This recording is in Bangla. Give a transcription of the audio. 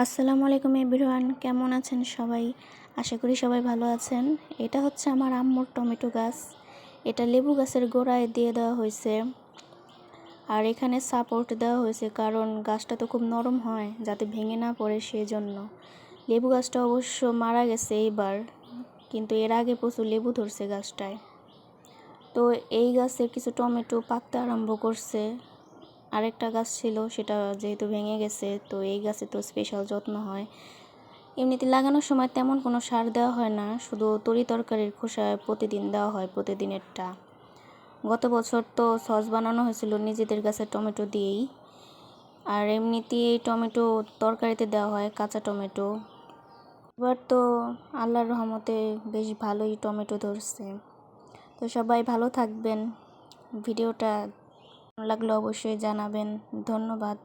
আসসালামু আলাইকুম এভরিওয়ান, কেমন আছেন সবাই? আশা করি সবাই ভালো আছেন। এটা হচ্ছে আমার আম্মুর টমেটো গাছ। এটা লেবু গাছের গোড়ায় দিয়ে দেওয়া হয়েছে। আর এখানে সাপোর্ট দেওয়া হয়েছে, কারণ গাছটা তো খুব নরম হয়, যাতে ভেঙে না পড়ে সেই জন্য লেবু গাছটা অবশ্য মারা গেছে এইবার, কিন্তু এর আগে প্রচুর লেবু ধরছে গাছটায়। তো এই গাছের কিছু টমেটো পাকতে আরম্ভ করছে। আরেকটা গাছ ছিল, সেটা যেহেতু ভেঙে গেছে, তো এই গাছে তো স্পেশাল যত্ন হয়। এমনিতে লাগানোর সময় তেমন কোনো সার দেওয়া হয় না, শুধু তরি তরকারির খোসা প্রতিদিন দেওয়া হয়, প্রতিদিনেরটা। গত বছর তো সস বানানো হয়েছিল নিজেদের গাছের টমেটো দিয়েই। আর এমনিতে এই টমেটো তরকারিতে দেওয়া হয় কাঁচা টমেটো। এবার তো আল্লাহর রহমতে বেশ ভালোই টমেটো ধরছে। তো সবাই ভালো থাকবেন। ভিডিওটা লাগলে অবশ্যই জানাবেন। ধন্যবাদ।